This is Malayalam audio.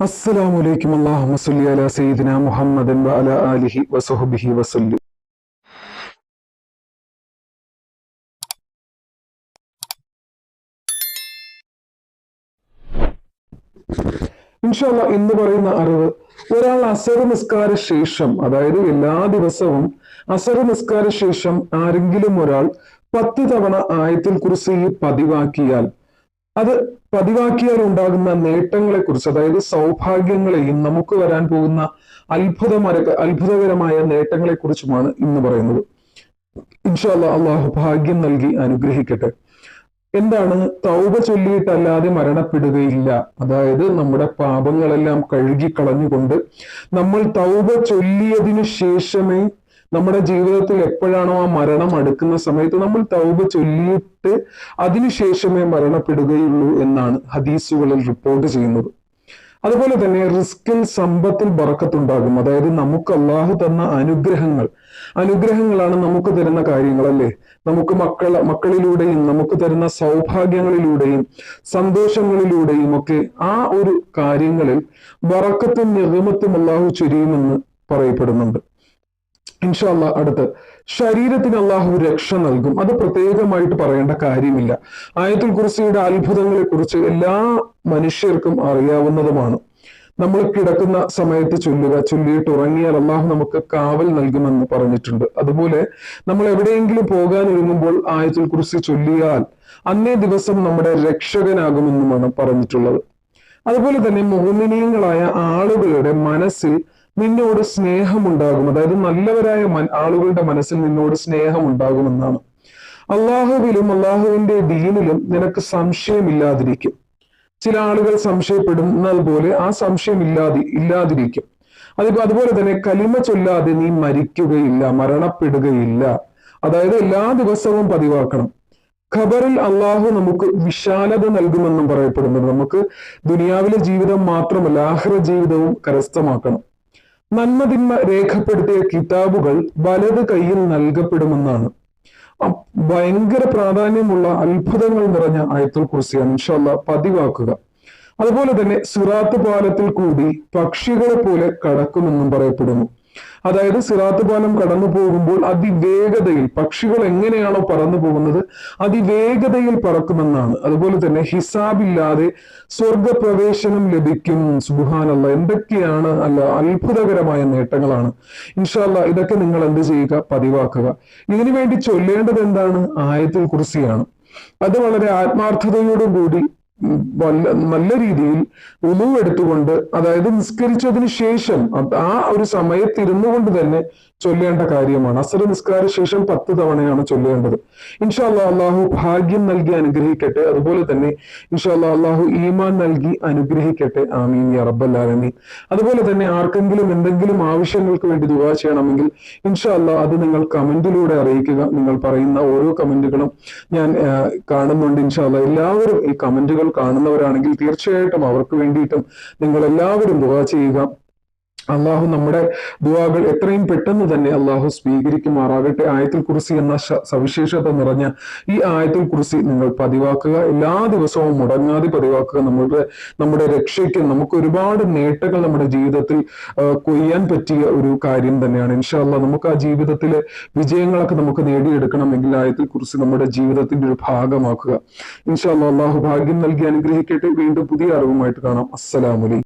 അസ്സലാമു അലൈക്കും അല്ലാഹുമ്മ സ്വല്ലി അലാ സയ്യിദിന മുഹമ്മദൻ വഅലാ ആലിഹി വസഹ്ബിഹി വസല്ലം. ഇൻഷാല്ല ഇന്ന് പറയുന്ന അറിവ് ഒരാൾ അസർ നിസ്കാര ശേഷം അതായത് എല്ലാ ദിവസവും അസർ നിസ്കാര ശേഷം ആരെങ്കിലും ഒരാൾ പത്ത് തവണ ആയത്തിൽ കുറിച്ച് ഈ പതിവാക്കിയാൽ അത് പതിവാക്കിയാൽ ഉണ്ടാകുന്ന നേട്ടങ്ങളെ കുറിച്ച് അതായത് സൗഭാഗ്യങ്ങളെയും നമുക്ക് വരാൻ പോകുന്ന അത്ഭുതമര അത്ഭുതകരമായ നേട്ടങ്ങളെ കുറിച്ചുമാണ് ഇന്ന് പറയുന്നത്. ഇൻഷാല്ല അള്ളാഹു ഭാഗ്യം നൽകി അനുഗ്രഹിക്കട്ടെ. എന്താണ്? തൗബ ചൊല്ലിയിട്ടല്ലാതെ മരണപ്പെടുകയില്ല. അതായത് നമ്മുടെ പാപങ്ങളെല്ലാം കഴുകി കളഞ്ഞുകൊണ്ട് നമ്മൾ തൗബ ചൊല്ലിയതിനു ശേഷമേ നമ്മുടെ ജീവിതത്തിൽ എപ്പോഴാണോ ആ മരണം അടുക്കുന്ന സമയത്ത് നമ്മൾ തൗബ ചൊല്ലിയിട്ട് അതിനുശേഷമേ മരണപ്പെടുകയുള്ളൂ എന്നാണ് ഹദീസുകളിൽ റിപ്പോർട്ട് ചെയ്യുന്നത്. അതുപോലെ തന്നെ റിസ്കിൽ സമ്പത്തിൽ ബറക്കത്തുണ്ടാകും. അതായത് നമുക്ക് അള്ളാഹു തന്ന അനുഗ്രഹങ്ങൾ. അനുഗ്രഹങ്ങളാണ് നമുക്ക് തരുന്ന കാര്യങ്ങൾ അല്ലേ നമുക്ക് മക്കൾ മക്കളിലൂടെയും നമുക്ക് തരുന്ന സൗഭാഗ്യങ്ങളിലൂടെയും സന്തോഷങ്ങളിലൂടെയും ഒക്കെ ആ ഒരു കാര്യങ്ങളിൽ ബറക്കത്തും നിഗമത്തും അള്ളാഹു ചൊരിയുമെന്ന് പറയപ്പെടുന്നുണ്ട്. ഇൻഷാല്ല അടുത്ത്. ശരീരത്തിന് അള്ളാഹു രക്ഷ നൽകും. അത് പ്രത്യേകമായിട്ട് പറയേണ്ട കാര്യമില്ല. ആയത്തുൽ കുറിസിയുടെ അത്ഭുതങ്ങളെ കുറിച്ച് എല്ലാ മനുഷ്യർക്കും അറിയാവുന്നതുമാണ്. നമ്മൾ കിടക്കുന്ന സമയത്ത് ചൊല്ലുക ചൊല്ലിയിട്ട് ഉറങ്ങിയാൽ അള്ളാഹു നമുക്ക് കാവൽ നൽകുമെന്ന് പറഞ്ഞിട്ടുണ്ട്. അതുപോലെ നമ്മൾ എവിടെയെങ്കിലും പോകാൻ ഒരുങ്ങുമ്പോൾ ആയത്തുൽ കുറിച്ച് ചൊല്ലിയാൽ അന്നേ ദിവസം നമ്മുടെ രക്ഷകനാകുമെന്നുമാണ് പറഞ്ഞിട്ടുള്ളത്. അതുപോലെ തന്നെ മോമിനീയങ്ങളായ ആളുകളുടെ മനസ്സിൽ നിന്നോട് സ്നേഹമുണ്ടാകും. അതായത് നല്ലവരായ ആളുകളുടെ മനസ്സിൽ നിന്നോട് സ്നേഹം സ്നേഹമുണ്ടാകുമെന്നാണ്. അള്ളാഹുവിലും അള്ളാഹുവിന്റെ ദീനിലും നിനക്ക് സംശയമില്ലാതിരിക്കും. ചില ആളുകൾ സംശയപ്പെടുന്നത് പോലെ ആ സംശയം ഇല്ലാതി ഇല്ലാതിരിക്കും. അതിപ്പോ അതുപോലെ തന്നെ കലിമ ചൊല്ലാതെ നീ മരിക്കുകയില്ല മരണപ്പെടുകയില്ല. അതായത് എല്ലാ ദിവസവും പതിവാക്കണം. ഖബറിൽ അള്ളാഹു നമുക്ക് വിശാലത നൽകുമെന്നും പറയപ്പെടുന്നുണ്ട് നമുക്ക് ദുനിയാവിലെ ജീവിതം മാത്രമല്ല ആഹ്ര ജീവിതവും കരസ്ഥമാക്കണം. നന്മതിന്മ രേഖപ്പെടുത്തിയ കിതാബുകൾ വലത് കയ്യിൽ നൽകപ്പെടുമെന്നാണ്. ഭയങ്കര പ്രാധാന്യമുള്ള അത്ഭുതങ്ങൾ നിറഞ്ഞ ആയത്തുൽ കുറിസിയാണ് ഇൻഷല്ല പതിവാക്കുക. അതുപോലെ തന്നെ സിറാത്ത് പാലത്തിൽ കൂടി പക്ഷികളെ പോലെ കടക്കുമെന്നും പറയപ്പെടുന്നു. അതായത് സിറാത്ത് പാലം കടന്നു പോകുമ്പോൾ അതിവേഗതയിൽ പക്ഷികൾ എങ്ങനെയാണോ പറന്നു പോകുന്നത് അതിവേഗതയിൽ പറക്കുമെന്നാണ്. അതുപോലെ തന്നെ ഹിസാബില്ലാതെ സ്വർഗപ്രവേശനം ലഭിക്കും. സുബുഹാനല്ല എന്തൊക്കെയാണ് അല്ല അത്ഭുതകരമായ നേട്ടങ്ങളാണ്. ഇൻഷാല്ല ഇതൊക്കെ നിങ്ങൾ എന്ത് ചെയ്യുക? പതിവാക്കുക. ഇതിനു വേണ്ടി ചൊല്ലേണ്ടത് എന്താണ്? ആയത്തിൽ കുറിസിയാണ് അത് വളരെ ആത്മാർത്ഥതയോടുകൂടി നല്ല രീതിയിൽ ഉളുവെടുത്തുകൊണ്ട് അതായത് നിസ്കരിച്ചതിന് ശേഷം ആ ഒരു സമയത്തിരുന്നു കൊണ്ട് തന്നെ ചൊല്ലേണ്ട കാര്യമാണ്. അസർ നിസ്കാര ശേഷം പത്ത് തവണയാണ് ചൊല്ലേണ്ടത്. ഇൻഷാല്ലാ അള്ളാഹു ഭാഗ്യം നൽകി അനുഗ്രഹിക്കട്ടെ. അതുപോലെ തന്നെ ഇൻഷാല്ലാ അള്ളാഹു ഈമാൻ നൽകി അനുഗ്രഹിക്കട്ടെ. ആമീൻ യാ അതുപോലെ തന്നെ ആർക്കെങ്കിലും എന്തെങ്കിലും ആവശ്യങ്ങൾക്ക് വേണ്ടി ദുവാ ചെയ്യണമെങ്കിൽ ഇൻഷാല്ല അത് നിങ്ങൾ കമന്റിലൂടെ അറിയിക്കുക. നിങ്ങൾ പറയുന്ന ഓരോ കമന്റുകളും ഞാൻ കാണുന്നുണ്ട് ഇൻഷാല്ല എല്ലാവരും ഈ കമന്റുകൾ കാണുന്നവരാണെങ്കിൽ തീർച്ചയായിട്ടും അവർക്ക് വേണ്ടിയിട്ടും നിങ്ങൾ എല്ലാവരും ദുവാ ചെയ്യുക. അള്ളാഹു നമ്മുടെ ദുവാകൾ എത്രയും പെട്ടെന്ന് തന്നെ അള്ളാഹു സ്വീകരിക്കുമാറാകട്ടെ. ആയത്തിൽ കുറിസി എന്ന സവിശേഷത നിറഞ്ഞ ഈ ആയത്തിൽ കുറിസി നിങ്ങൾ പതിവാക്കുക. എല്ലാ ദിവസവും മുടങ്ങാതെ പതിവാക്കുക. നമ്മുടെ നമ്മുടെ രക്ഷയ്ക്ക് നമുക്ക് ഒരുപാട് നേട്ടങ്ങൾ നമ്മുടെ ജീവിതത്തിൽ കൊയ്യാൻ പറ്റിയ ഒരു കാര്യം തന്നെയാണ്. ഇൻഷാല്ല നമുക്ക് ആ ജീവിതത്തിലെ വിജയങ്ങളൊക്കെ നമുക്ക് നേടിയെടുക്കണമെങ്കിൽ ആയത്തിൽ കുറിച്ച് നമ്മുടെ ജീവിതത്തിന്റെ ഒരു ഭാഗമാക്കുക. ഇൻഷാല്ല അള്ളാഹു ഭാഗ്യം നൽകി അനുഗ്രഹിക്കട്ടെ. വീണ്ടും പുതിയ അറിവുമായിട്ട് കാണാം. അസ്സലാമലൈക്കും